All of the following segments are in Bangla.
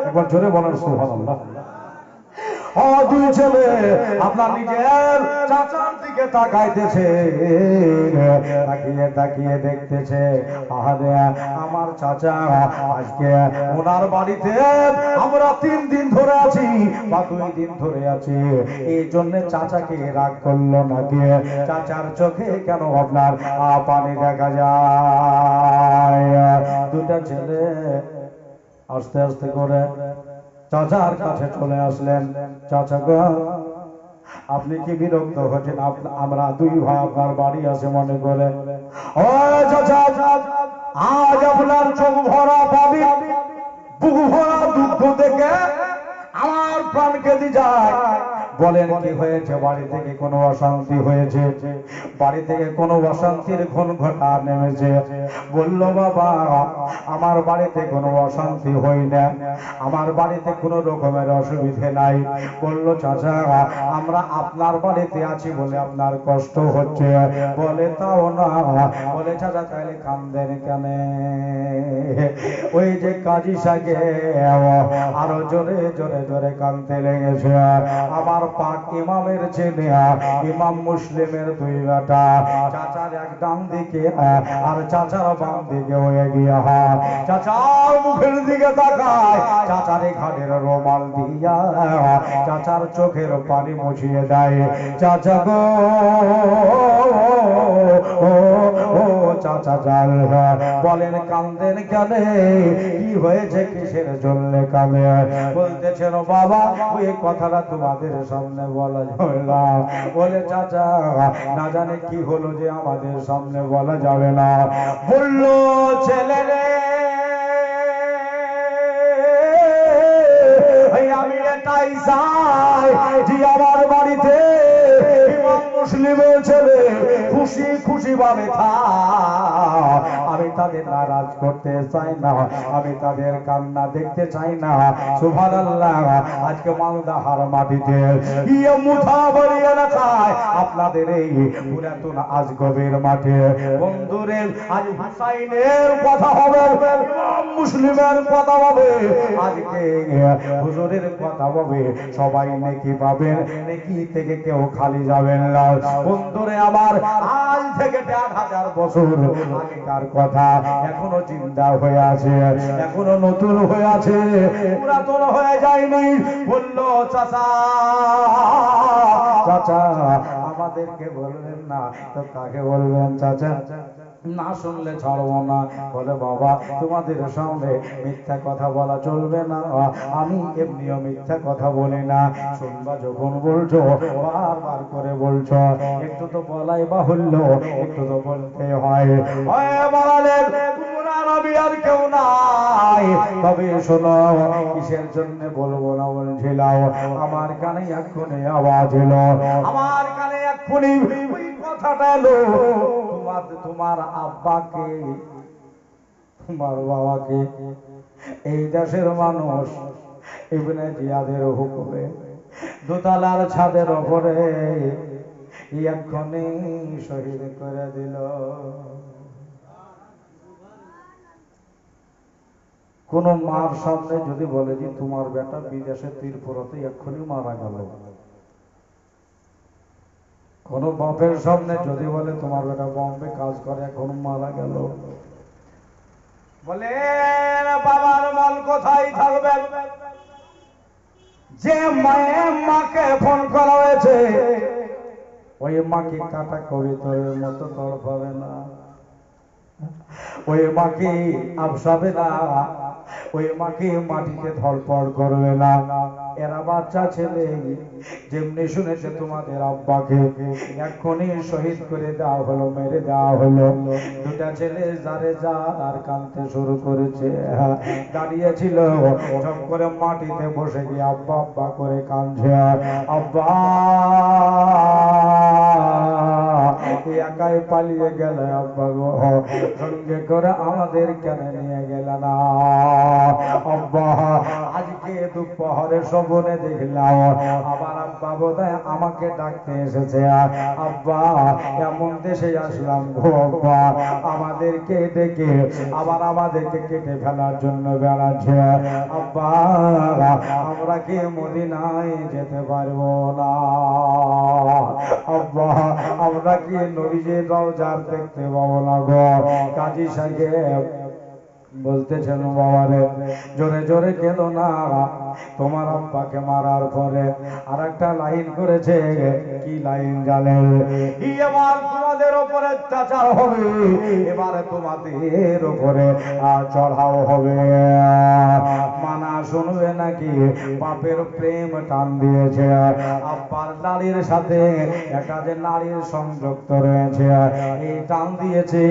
একবার জোরে আপনার নিজের চাচার দিকে তাকাইতেছে, তাকিয়ে তাকিয়ে দেখতেছে আমার চাচা, আজকে ওনার বাড়িতে আমরা তিন দিন ধরে আছি, বা দুই দিন ধরে আছি। এই জন্য চাচাকে রাগ করল না নাকি? চাচার চোখে কেন আপনার পানি দেখা যায়? দুটা ছেলে আস্তে আস্তে করে চাচার কাছে চলে আসলেন। চাচা গো, আপনি কি বিরক্ত হচ্ছেন? আমরা দুই ভাই আপনার বাড়ি আছে মনে করে। ও চাচা, আজ আপনার চোখ ভরা পাবি বুক ভরা দুঃখ দেখে আমার প্রাণ কেঁদে যায়। বলেন কি হয়েছে? বাড়ি থেকে কোনো অশান্তি হয়েছে? বাড়ি থেকে কোনো অশান্তির ঘন ঘটা নেমেছে। বলল, বাবা, আমার বাড়িতে কোনো অশান্তি হই না। আমার বাড়িতে কোনো রকমের অসুবিধে নাই। বলল, চাচা, আমরা আপনার বাড়িতে আছি বলে আপনার কষ্ট হচ্ছে। বলে, তাও না। বলে, চাচা তাহলে কান্দেন কেন? ওই যে কাজী সাগে আরও জোরে জোরে জোরে কানতে লেগেছে। আমার পাক ইমামের ইমাম মুসলিমের দুই বেটা, চাচার এক ডান দিকে আর চাচার বাম দিকে হয়ে গিয়া চাচার মুখের দিকে তাকায়, চাচার ঘাটের রোমাল দিয়া চাচার চোখের পানি মুছিয়ে দেয়, চাচা গো ও চাচা জাল বলেন, কান্দেন কানে? কি হয়েছে কিসের জন্য কানে? বলতেছেন, বাবা, ওই কথাটা তোমাদের সামনে বলা যাবে বলে, চাচা, না জানে কি হলো যে আমাদের সামনে বলা যাবে না। বলল, ছেলে আমি এটাই চাই যে আমার বাড়িতে মুসলিমের ছেলে খুশি খুশি ভাবে খা তাদের নারাজ করতে চাই না। আমি তাদের কান্না দেখতে চাই না। সুবহানাল্লাহ, আজকে মালদাহার মাটিতে আপনাদের এই পুরাতন আজগবের মাঠে। বন্ধুরে আজ হুসাইনের কথা হবে মুসলিমের কথা হবে। আজকে হুজুরের কথা হবে, সবাই নেকি পাবেন, নেকি থেকে কেউ খালি যাবেন না। বন্ধুরে, আমার আজ থেকে দেড় হাজার বছর আগেকার কথা। এখনও চিন্তা হয়ে আছে, এখনও নতুন হয়ে আছে, পুরাতন হয়ে যায়নি। বলল, চাচা চাচা, আমাদেরকে বলবেন না, তো কাকে বলবেন, চাচা? না শুনলে ছাড়বো না। বলে, বাবা, তোমাদের সামনে মিথ্যা কথা বলা চলবে না। আমি এমনিও মিথ্যা কথা বলি না। শুনবা যখন বলছো, বারবার করে বলছো। একটু তো বলাই বাহুল্য, একটু তো বলতে হয়। আর কেউ কিসের জন্য বলব না বলছিলাম? আমার কানে এক্ষুনি আওয়াজ এলো। আমার কানে এক্ষুনি কথাটা এলো। তোমার তোমার আব্বাকে, তোমার বাবাকে। এই দেশের মানুষ জিয়াদের হুকুমে দোতলার ছাদের ওপরে এক্ষুনি শহীদ করে দিল। কোন মার সামনে যদি বলে যে তোমার বেটা বিদেশে তীরপুরতে এক্ষুনি মারা গেল কোন বাপের সামনে যদি বলে তোমার বেটা বম্বে কাজ করে, এখন মারা গেল। বলে বাবার মন কোথায় থাকবে? যে মায়ের মাকে ফোন করা হয়েছে, ওই মাকে কাটা কবিতরের মতো তড়পাবে না। ওই মাকে আবসাবে না। ওই মাকে মাটিতে ধরপড় করবে না। এরা বাচ্চা ছেলে। যেমনি শুনেছে তোমাদের আব্বাকে, এক্ষুনি শহীদ করে দেওয়া হলো, মেরে দেওয়া হলো। দুটা ছেলে যারে যা আর কানতে শুরু করেছে। দাঁড়িয়েছিল সব করে মাটিতে বসে গিয়ে আব্বা আব্বা করে কাঁদছে। আব্বা একাই পালিয়ে গেল আব্বা গো। সঙ্গে করে আমাদের কেন নিয়ে গেল না? আব্বা দুপুরে সবনে দেখলাম আব্বা আমাকে ডাকতে এসেছে। আব্বা, এমন দেশে আসলাম আমাদেরকে ডেকে, আবার আমাদেরকে কেটে ফেলার জন্য বেড়াচ্ছে। আব্বা, আমরা কি মদিনায় যেতে পারব না? আব্বা, আমরা কি নবীজের রওজার দেখতে পাবো না গো? কাজী সাহেব বলতেছেন, বাবারে, জোরে জোরে কেঁদো না। তোমার আব্বাকে মারার পরে আর একটা লাইন করেছে কি লাইন জানে? এবার তোমাদের উপরে অত্যাচার হবে এবারে তোমাদের আহ, চড়াও হবে। মানা শুনবে নাকি? পাপের প্রেম টান দিয়েছে। আব্বার নারীর সাথে একটা যে নারীর সংযুক্ত রয়েছে। এই টান দিয়েছে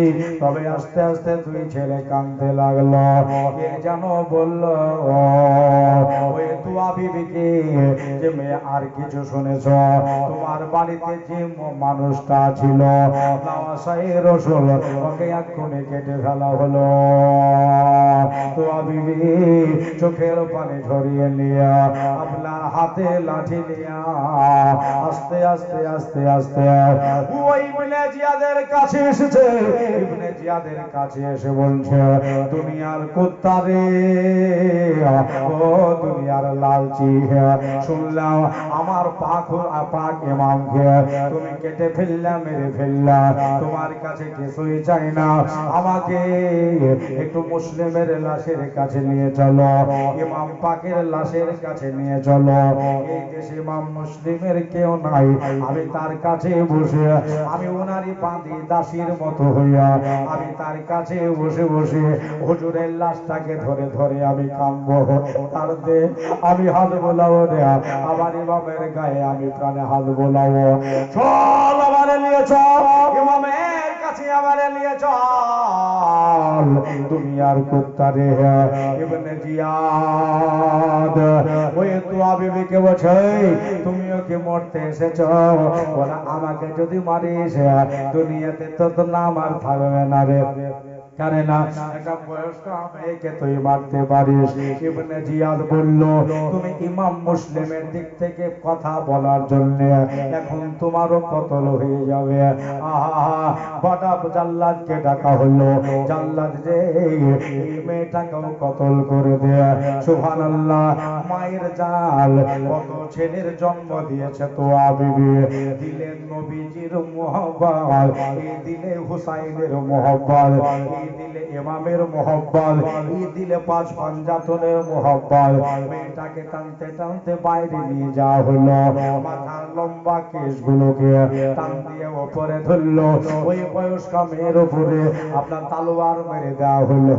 তবে আস্তে আস্তে দুই ছেলে কাঁদতে লাগল। কে যেন বলল বিবিকে যে মেয়ে আর কিছু শুনেছ? তোমার বাড়িতে যে মানুষটা ছিল ওকে এক্ষুনি কেটে ফেলা হলো। বিবি চোখের পানি ঝরিয়ে নিয়ে, আপনার হাতে লাঠি নিয়ে, আস্তে আস্তে আস্তে আস্তে, ওই ইবনে জিয়াদের কাছে এসেছে। ইবনে জিয়াদের কাছে এসে বলছে, দুনিয়ার কুত্তা রে, ও দুনিয়ার লালচি শুনলাম আমার পাক পাক ইমামকে তুমি কেটে ফেললা, মেরে ফেললা, তোমার কাছে কিছুই চাই না, আমাকে একটু মুসলিমের লাশের কাছে নিয়ে চলো, ইমাম পাকের লাশের কাছে নিয়ে চলো, এই দেশে ইমাম মুসলিমের কেউ নাই, আমি তার কাছে বসে, আমি ওনারই বাঁধি দাসীর মতো হইয়া আমি তার কাছে বসে বসে হুজুরের লাশটাকে ধরে ধরে আমি কাম্ব তার দে, আমি হাত বোলাবো রে, আমার ইমামের গায়ে আমি প্রাণে হাত বোলাবো। চল আমার নিয়ে চল ইমামের আমারে নিয়ে চল। দুনিয়ার কুত্তা রে ইবনে জিয়াদ। ওই তো বিবিকে বলছে তুমিও কি মরতে এসেছ? ওরা আমাকে যদি মারিস, দুনিয়াতে তো নাম আর থাকবে না রে। না। একটা বয়স্ক মেয়েকে তুই মারতে পারিস। ইবনে জিয়াদ বলল, তুমি ইমাম মুসলিমের দিক থেকে কথা বলার জন্য এখন তোমারও কতল হয়ে যাবে। আহা জাল্লাদকে ডাকা হলো। জাল্লাদ যে, এই মেয়েটাকেও কতল করে দে। মায়ের জাল, কত ছেলের জন্ম দিয়েছে তো আবিবি। দিলেন নবীজির মোহব্বত, এই দিলে হুসাইনের মোহব্বত দিলে ইমামের মোহব্বত এই দিলে আপনার তালোয়ার মেরে দেওয়া হলো।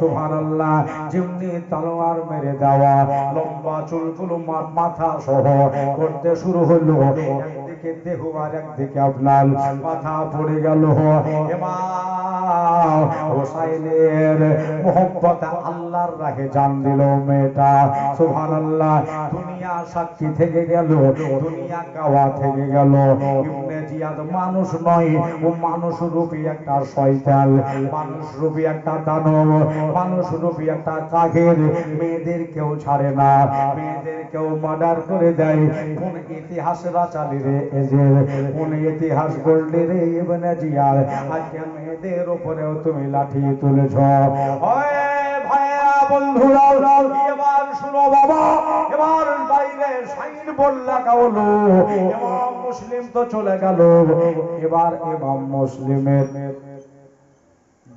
সুবহানাল্লাহ, যেমনি তালোয়ার মেরে দেওয়া, লম্বা চুলগুলো মাথা সহ করতে শুরু হলো। দেহ আর একদিকে আপনার মাথা পড়ে গেল। এবার হোসাইনের মোহব্বত আল্লাহর জান দিল মেয়েটা। দুনিয়া সাক্ষী থেকে গেল, দুনিয়া গাওয়া থেকে গেল। মানুষ নয়, ও মানুষ রূপী একটা শয়তান, মানুষ রূপী একটা দানব, মানুষ রূপী একটা কাঘের মেয়েদের কেউ ছাড়ে না মেয়েদের কেউ মার্ডার করে দেয়। কোন ইতিহাস রাচালি রে এজে কোন ইতিহাস গড়লে রে ইবনে জিয়াদ, আজকে মেয়েদের উপরেও তুমি লাঠি তুলেছ। ভাইয়া বন্ধুরা এবার শুনো বাবা, এবার বাইরে সাইন বললা কাউলো ইমাম মুসলিম তো চলে গেল। এবার ইমাম মুসলিমের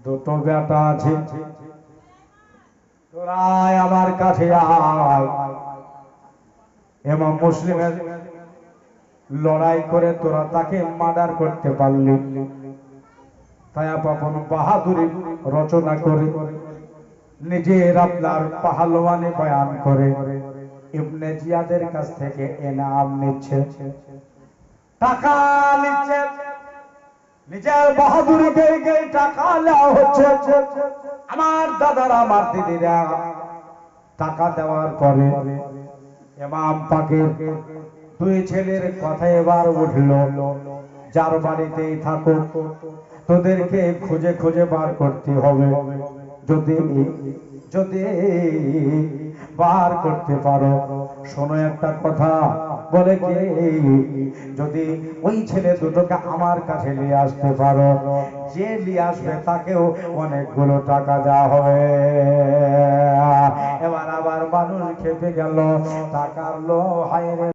দুটো বেটা আছে। আমার কাছে ইমাম মুসলিমের লড়াই করে তোরা তাকে মার্ডার করতে পারলি। তাই আপন বাহাদুরি রচনা করে, নিজের আপনার পাহালওয়ানি বয়ান করে, ইবনে জিয়াদের কাছ থেকে এনাম নিচ্ছে। টাকা নিচ্ছে, নিজের বাহাদুরি গেয়ে গেয়ে টাকা নেওয়া হচ্ছে। আমার দাদারা, আমার দিদিরা টাকা দেওয়ার পরে এমাম পাকের দুই ছেলের কথা এবার উঠল, যার বাড়িতেই থাকুক। তোদেরকে খুঁজে খুঁজে বার করতে হবে। যদি যদি বার করতে পারো। শোনো একটা কথা, বলে কি, যদি ওই ছেলে দুটোকে আমার কাছে নিয়ে আসতে পারো, যে নিয়ে আসবে তাকেও অনেকগুলো টাকা দেওয়া হবে। এবার আবার মানুষ খেপে গেল, টাকার লো হায়